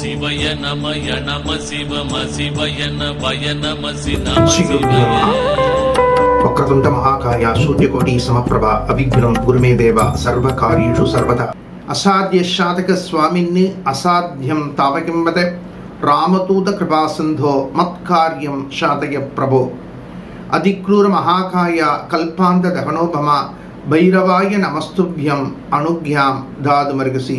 శివయ నమయ నమ శివ శివయ నమయ నమ ఒక్కకుంట మహాకాయ సూర్యకోటి సమప్రభ అవిఘ్నం గురుమే దేవ సర్వకార్యేషు సర్వత అసాధ్య శాతక స్వామిన్ని అసాధ్యం తావకింవద రామతూత కృపాసంధో మత్కార్యం శాతయ ప్రభో. అధిక్రూర మహాకాయ కల్పాంత దహనోపమ భైరవాయ నమస్తుభ్యం అనుజ్ఞాం దాదుమరుగసి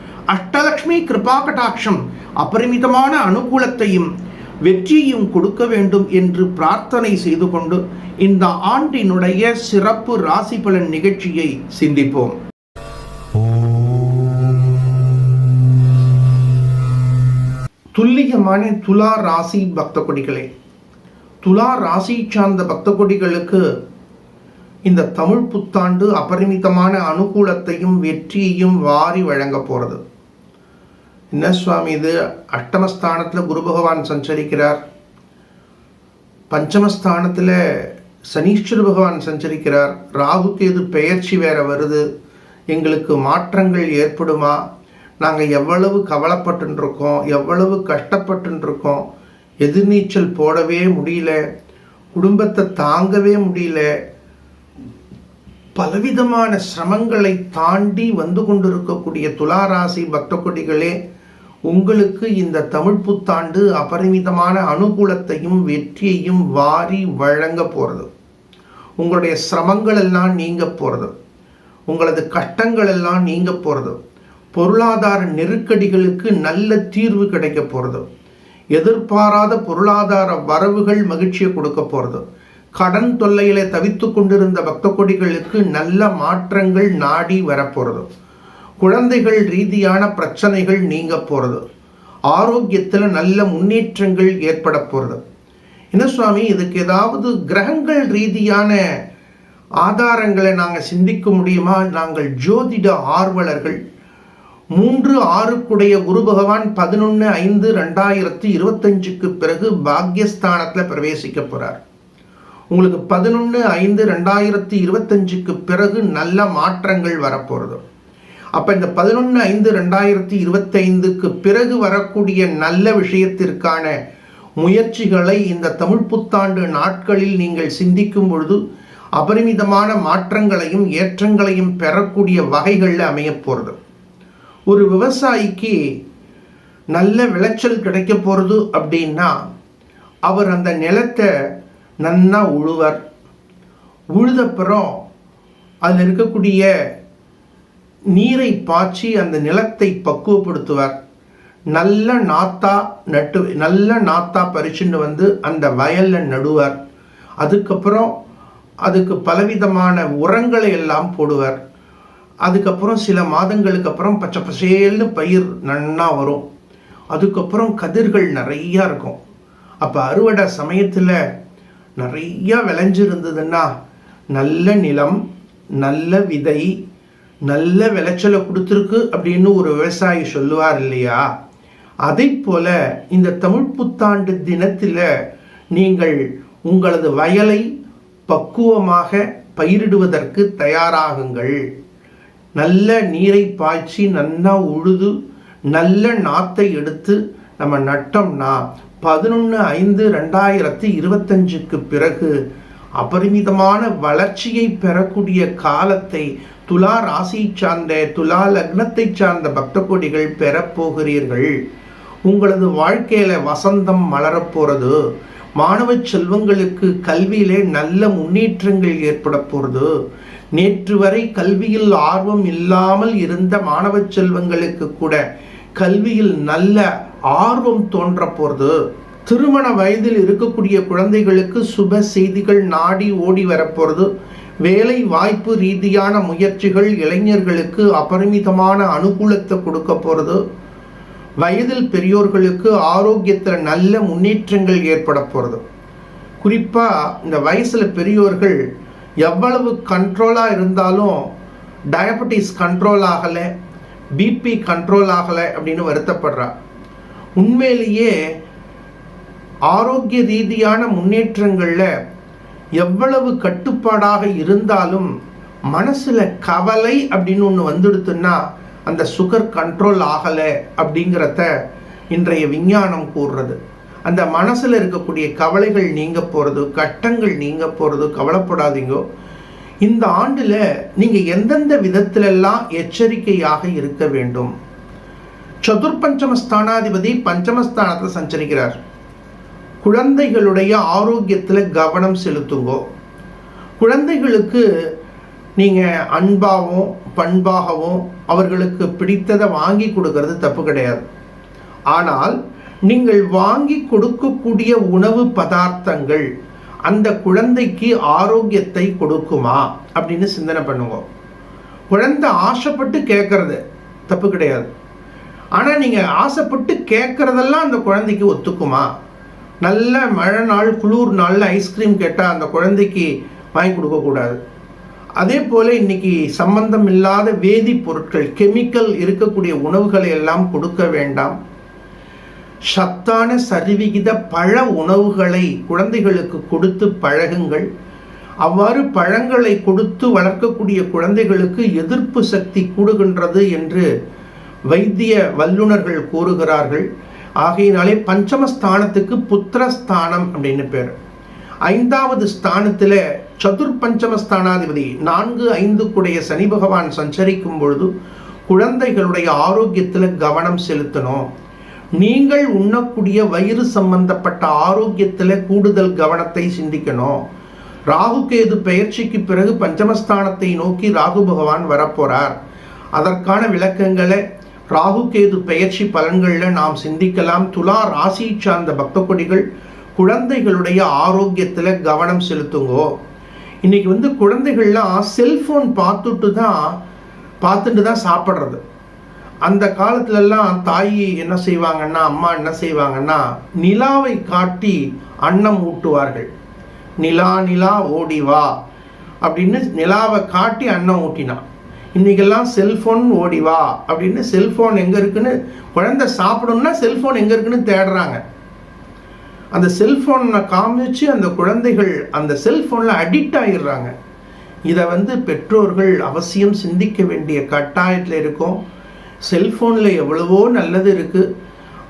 அஷ்டலக்ஷ்மி கிருபா கடாட்சம் அபரிமிதமான அனுகூலத்தையும் வெற்றியையும் கொடுக்க வேண்டும் என்று பிரார்த்தனை செய்து கொண்டு இந்த ஆண்டினுடைய சிறப்பு ராசி பலன் நிகழ்ச்சியை சிந்திப்போம். துல்லியமான துலா ராசி பக்த கொடிகளே துலா ராசி சார்ந்த பக்த கொடிகளுக்கு இந்த தமிழ் புத்தாண்டு அபரிமிதமான அனுகூலத்தையும் வெற்றியையும் வாரி வழங்க போகிறது. என்ன சுவாமி இது அஷ்டமஸ்தானத்தில் குரு பகவான் சஞ்சரிக்கிறார். பஞ்சமஸ்தானத்தில் சனீஸ்வர பகவான் சஞ்சரிக்கிறார். ராகுக்கு எது பெயர்ச்சி வேற வருது. எங்களுக்கு மாற்றங்கள் ஏற்படுமா? நாங்கள் எவ்வளவு கவலைப்பட்டுருக்கோம் எவ்வளவு கஷ்டப்பட்டுருக்கோம். எதிர்நீச்சல் போடவே முடியல. குடும்பத்தை தாங்கவே முடியல. பலவிதமான சிரமங்களை தாண்டி வந்து கொண்டிருக்கக்கூடிய துளாராசி பக்த கொடிகளே உங்களுக்கு இந்த தமிழ் புத்தாண்டு அபரிமிதமான அனுகூலத்தையும் வெற்றியையும் வாரி வழங்க போகிறது உங்களுடைய சிரமங்கள் எல்லாம் நீங்க போகிறது உங்களது கஷ்டங்கள் எல்லாம் நீங்க போகிறது பொருளாதார நெருக்கடிகளுக்கு நல்ல தீர்வு கிடைக்க போகிறது எதிர்பாராத பொருளாதார வரவுகள் மகிழ்ச்சியை கொடுக்க போகிறது கடன் தொல்லையில தவித்து கொண்டிருந்த பக்த கொடிகளுக்கு நல்ல மாற்றங்கள் நாடி வரப்போகிறது குழந்தைகள் ரீதியான பிரச்சனைகள் நீங்க போகிறது ஆரோக்கியத்தில் நல்ல முன்னேற்றங்கள் ஏற்பட போகிறது என்ன சுவாமி இதுக்கு ஏதாவது கிரகங்கள் ரீதியான ஆதாரங்களை நாங்கள் சிந்திக்க முடியுமா? நாங்கள் ஜோதிட ஆர்வலர்கள். மூன்று ஆறுக்குடைய குரு பகவான் பதினொன்று ஐந்து ரெண்டாயிரத்தி இருபத்தஞ்சுக்கு பிறகு பாக்யஸ்தானத்தில் பிரவேசிக்க போகிறார் உங்களுக்கு பதினொன்று ஐந்து ரெண்டாயிரத்தி இருபத்தஞ்சுக்கு பிறகு நல்ல மாற்றங்கள் வரப்போகிறது அப்போ இந்த பதினொன்று ஐந்து ரெண்டாயிரத்தி இருபத்தைந்துக்கு பிறகு வரக்கூடிய நல்ல விஷயத்திற்கான முயற்சிகளை இந்த தமிழ் புத்தாண்டு நாட்களில் நீங்கள் சிந்திக்கும் பொழுது அபரிமிதமான மாற்றங்களையும் ஏற்றங்களையும் பெறக்கூடிய வகைகளில் அமையப் போகிறது ஒரு விவசாயிக்கு நல்ல விளைச்சல் கிடைக்க போகிறது அப்படின்னா அவர் அந்த நிலத்தை நன்னா உழுவர். உழுதப்புறம் அதில் இருக்கக்கூடிய நீரை பாய்ச்சி அந்த நிலத்தை பக்குவப்படுத்துவார். நல்ல நாத்தா நட்டு நல்ல நாத்தா பறிச்சுன்னு வந்து அந்த வயலில் நடுவார். அதுக்கப்புறம் அதுக்கு பலவிதமான உரங்களை எல்லாம் போடுவார். அதுக்கப்புறம் சில மாதங்களுக்கு அப்புறம் பச்சை பசேல்னு பயிர் நன்னா வரும். அதுக்கப்புறம் கதிர்கள் நிறையா இருக்கும். அப்போ அறுவடை சமயத்தில் நிறையா விளைஞ்சிருந்ததுன்னா நல்ல நிலம் நல்ல விதை நல்ல விளைச்சலை கொடுத்துருக்கு அப்படின்னு ஒரு விவசாயி சொல்லுவார் இல்லையா? அதை போல இந்த தமிழ் புத்தாண்டு தினத்தில் நீங்கள் உங்களது வயலை பக்குவமாக பயிரிடுவதற்கு தயாராகுங்கள். நல்ல நீரை பாய்ச்சி நன்னா உழுது நல்ல நாத்தை எடுத்து நம்ம நட்டோம்னா பதினொன்று ஐந்து ரெண்டாயிரத்தி இருபத்தஞ்சுக்கு பிறகு அபரிமிதமான வளர்ச்சியை பெறக்கூடிய காலத்தை துலா ராசி சார்ந்த துலா லக்னத்தை சார்ந்த பக்த கோடிகள் பெறப்போகிறீர்கள். உங்களது வாழ்க்கையில வசந்தம் மலரப்போறது மாணவ செல்வங்களுக்கு கல்வியிலே நல்ல முன்னேற்றங்கள் ஏற்பட போகிறது நேற்று வரை கல்வியில் ஆர்வம் இல்லாமல் இருந்த மாணவ செல்வங்களுக்கு கூட கல்வியில் நல்ல ஆர்வம் தோன்ற போகிறது திருமண வயதில் இருக்கக்கூடிய குழந்தைகளுக்கு சுப செய்திகள் நாடி ஓடி வரப்போகிறது வேலை வாய்ப்பு ரீதியான முயற்சிகள் இளைஞர்களுக்கு அபரிமிதமான அனுகூலத்தை கொடுக்க போகிறது வயதில் பெரியோர்களுக்கு ஆரோக்கியத்தில் நல்ல முன்னேற்றங்கள் ஏற்பட போகிறது குறிப்பாக இந்த வயசில் பெரியோர்கள் எவ்வளவு கண்ட்ரோலாக இருந்தாலும் டயபெட்டிஸ் கண்ட்ரோல் ஆகலை பிபி கண்ட்ரோல் ஆகலை அப்படின்னு வருத்தப்படுறா. உண்மையிலேயே ஆரோக்கிய ரீதியான முன்னேற்றங்களில் எவ்வளவு கட்டுப்பாடாக இருந்தாலும் மனசில் கவலை அப்படின்னு ஒன்று வந்துடுத்துன்னா அந்த சுகர் கண்ட்ரோல் ஆகலை அப்படிங்கிறத இன்றைய விஞ்ஞானம் கூறுறது. அந்த மனசில் இருக்கக்கூடிய கவலைகள் நீங்க போகிறது கட்டங்கள் நீங்க போகிறது கவலைப்படாதீங்கோ. இந்த ஆண்டில் நீங்கள் எந்தெந்த விதத்திலெல்லாம் எச்சரிக்கையாக இருக்க வேண்டும்? சதுர்பஞ்சமஸ்தானாதிபதி பஞ்சமஸ்தானத்தில் சஞ்சரிக்கிறார். குழந்தைகளுடைய ஆரோக்கியத்தில் கவனம் செலுத்துங்கோ. குழந்தைகளுக்கு நீங்கள் அன்பாகவும் பண்பாகவும் அவர்களுக்கு பிடித்ததை வாங்கி கொடுக்கறது தப்பு கிடையாது. ஆனால் நீங்கள் வாங்கி கொடுக்கக்கூடிய உணவு பதார்த்தங்கள் அந்த குழந்தைக்கு ஆரோக்கியத்தை கொடுக்குமா அப்படின்னு சிந்தனை பண்ணுவோம் குழந்தை ஆசைப்பட்டு கேட்கறது தப்பு கிடையாது. ஆனால் நீங்கள் ஆசைப்பட்டு கேட்குறதெல்லாம் அந்த குழந்தைக்கு ஒத்துக்குமா? நல்ல மழை நாள் குளிர் நாளில் ஐஸ்கிரீம் கேட்டால் அந்த குழந்தைக்கு வாங்கி கொடுக்கக்கூடாது அதே போல் இன்னைக்கு சம்பந்தம் இல்லாத வேதிப்பொருட்கள் கெமிக்கல் இருக்கக்கூடிய உணவுகளை எல்லாம் கொடுக்க வேண்டாம். சத்தான சரிவிகித பழ உணவுகளை குழந்தைகளுக்கு கொடுத்து பழகுங்கள். அவ்வாறு பழங்களை கொடுத்து வளர்க்கக்கூடிய குழந்தைகளுக்கு எதிர்ப்பு சக்தி கூடுகின்றது என்று வைத்திய வல்லுநர்கள் கூறுகிறார்கள். ஆகையினாலே பஞ்சமஸ்தானத்துக்கு புத்திரஸ்தானம் அப்படின்னு பேர். ஐந்தாவது ஸ்தானத்தில் சதுர் பஞ்சமஸ்தானாதிபதி நான்கு ஐந்து கூடிய சனி பகவான் சஞ்சரிக்கும் பொழுது குழந்தைகளுடைய ஆரோக்கியத்தில் கவனம் செலுத்தணும். நீங்கள் உண்ணக்கூடிய வயிறு சம்பந்தப்பட்ட ஆரோக்கியத்தில் கூடுதல் கவனத்தை சிந்திக்கணும். ராகு கேது பெயர்ச்சிக்கு பிறகு பஞ்சமஸ்தானத்தை நோக்கி ராகு பகவான் வரப்போறார். அதற்கான விளக்கங்களை ராகு கேது பெயர்ச்சி பலன்களில் நாம் சிந்திக்கலாம். துலா ராசி சார்ந்த பக்த கொடிகள் குழந்தைகளுடைய ஆரோக்கியத்தில் கவனம் செலுத்துங்கோ. இன்னைக்கு வந்து குழந்தைகள்லாம் செல்ஃபோன் பார்த்துட்டு தான் பார்த்துட்டு தான் சாப்பிட்றது. அந்த காலத்துலலாம் தாய் என்ன செய்வாங்கன்னா அம்மா என்ன செய்வாங்கன்னா நிலாவை காட்டி அன்னம் ஊட்டுவார்கள். நிலா நிலா ஓடி வா அப்படின்னு நிலாவை காட்டி அன்னம் ஊட்டினான். இன்றைக்கெல்லாம் செல்ஃபோன் ஓடி வா அப்படின்னு செல்ஃபோன் எங்கே இருக்குன்னு குழந்தை சாப்பிடணும்னா செல்ஃபோன் எங்கே இருக்குன்னு தேடுறாங்க. அந்த செல்ஃபோனை காமிச்சு அந்த குழந்தைகள் அந்த செல்ஃபோனில் அடிக்ட் ஆகிடுறாங்க இதை வந்து பெற்றோர்கள் அவசியம் சிந்திக்க வேண்டிய கட்டாயத்தில் இருக்கும். செல்ஃபோனில் எவ்வளவோ நல்லது இருக்குது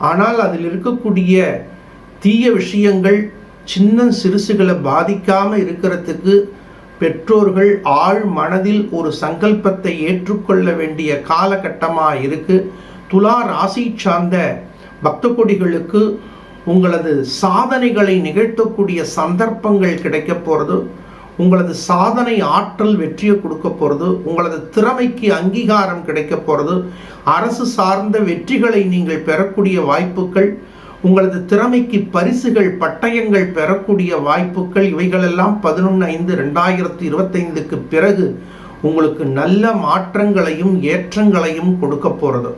ஆனால் அதில் இருக்கக்கூடிய தீய விஷயங்கள் சின்ன சிறுசுகளை பாதிக்காமல் இருக்கிறதுக்கு பெற்றோர்கள் ஆழ் மனதில் ஒரு சங்கல்பத்தை ஏற்றுக்கொள்ள வேண்டிய காலகட்டமாக இருக்குது துலா ராசி சார்ந்த பக்த கொடிகளுக்கு உங்களது சாதனைகளை நிகழ்த்தக்கூடிய சந்தர்ப்பங்கள் கிடைக்க போகிறது உங்களது சாதனை ஆற்றல் வெற்றியை கொடுக்க போகிறது உங்களது திறமைக்கு அங்கீகாரம் கிடைக்க போகிறது அரசு சார்ந்த வெற்றிகளை நீங்கள் பெறக்கூடிய வாய்ப்புகள் உங்களது திறமைக்கு பரிசுகள் பட்டயங்கள் பெறக்கூடிய வாய்ப்புகள் இவைகளெல்லாம் பதினொன்று ஐந்து ரெண்டாயிரத்தி இருபத்தைந்துக்கு பிறகு உங்களுக்கு நல்ல மாற்றங்களையும் ஏற்றங்களையும் கொடுக்க போகிறது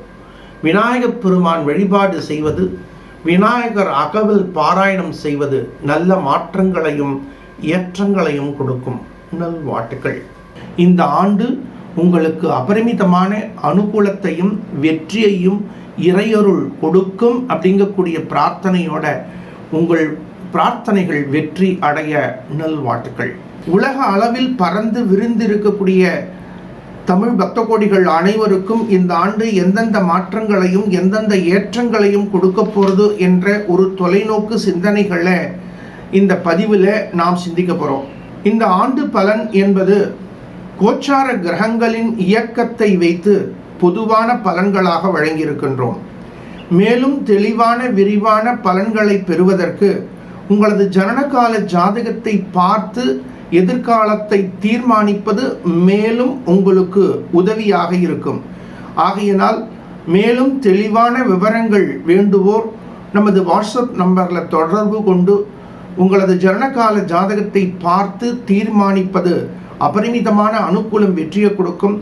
விநாயகப் பெருமான் வழிபாடு செய்வது விநாயகர் அகவல் பாராயணம் செய்வது நல்ல மாற்றங்களையும் ஏற்றங்களையும் கொடுக்கும். நல்வாழ்த்துக்கள் இந்த ஆண்டு உங்களுக்கு அபரிமிதமான அனுகூலத்தையும் வெற்றியையும் இறையருள் கொடுக்கும் அப்படிங்கக்கூடிய பிரார்த்தனையோட உங்கள் பிரார்த்தனைகள் வெற்றி அடைய நல்வாழ்த்துக்கள் உலக அளவில் பறந்து விரிந்திருக்கக்கூடிய தமிழ் பக்த கோடிகள் அனைவருக்கும் இந்த ஆண்டு எந்தெந்த மாற்றங்களையும் எந்தெந்த ஏற்றங்களையும் கொடுக்க போகிறது என்ற ஒரு தொலைநோக்கு சிந்தனைகளை இந்த பதிவில் நாம் சிந்திக்க போகிறோம் இந்த ஆண்டு பலன் என்பது கோச்சார கிரகங்களின் இயக்கத்தை வைத்து பொதுவான பலன்களாக வழங்கியிருக்கின்றோம். மேலும் தெளிவான விரிவான பலன்களை பெறுவதற்கு உங்களது ஜனனகால ஜாதகத்தை பார்த்து எதிர்காலத்தை தீர்மானிப்பது மேலும் உங்களுக்கு உதவியாக இருக்கும். ஆகையினால் மேலும் தெளிவான விவரங்கள் வேண்டுவோர் நமது வாட்ஸ்அப் நம்பரில் தொடர்பு கொண்டு உங்களது ஜனனகால ஜாதகத்தை பார்த்து தீர்மானிப்பது அபரிமிதமான அனுகூலம் வெற்றியை கொடுக்கும்.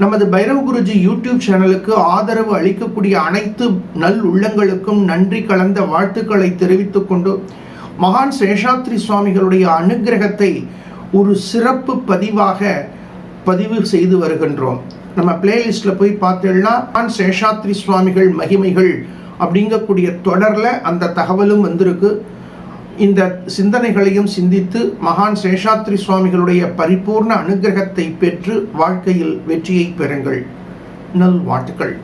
நமது பைரவ் குருஜி யூடியூப் சேனலுக்கு ஆதரவு அளிக்கக்கூடிய அனைத்து நல் உள்ளங்களுக்கும் நன்றி கலந்த வாழ்த்துக்களை தெரிவித்துக் கொண்டு மகான் சேஷாத்ரி சுவாமிகளுடைய அனுக்கிரகத்தை ஒரு சிறப்பு பதிவாக பதிவு செய்து வருகின்றோம். நம்ம பிளேலிஸ்டில் போய் பார்த்தீங்கன்னா மகான் சேஷாத்ரி சுவாமிகள் மகிமைகள் அப்படிங்கக்கூடிய தொடரில் அந்த தகவலும் வந்திருக்கு. இந்த சிந்தனைகளையும் சிந்தித்து மகான் சேஷாத்ரி சுவாமிகளுடைய பரிபூர்ண அனுகிரகத்தை பெற்று வாழ்க்கையில் வெற்றியை பெறுங்கள். நல் வாழ்த்துக்கள்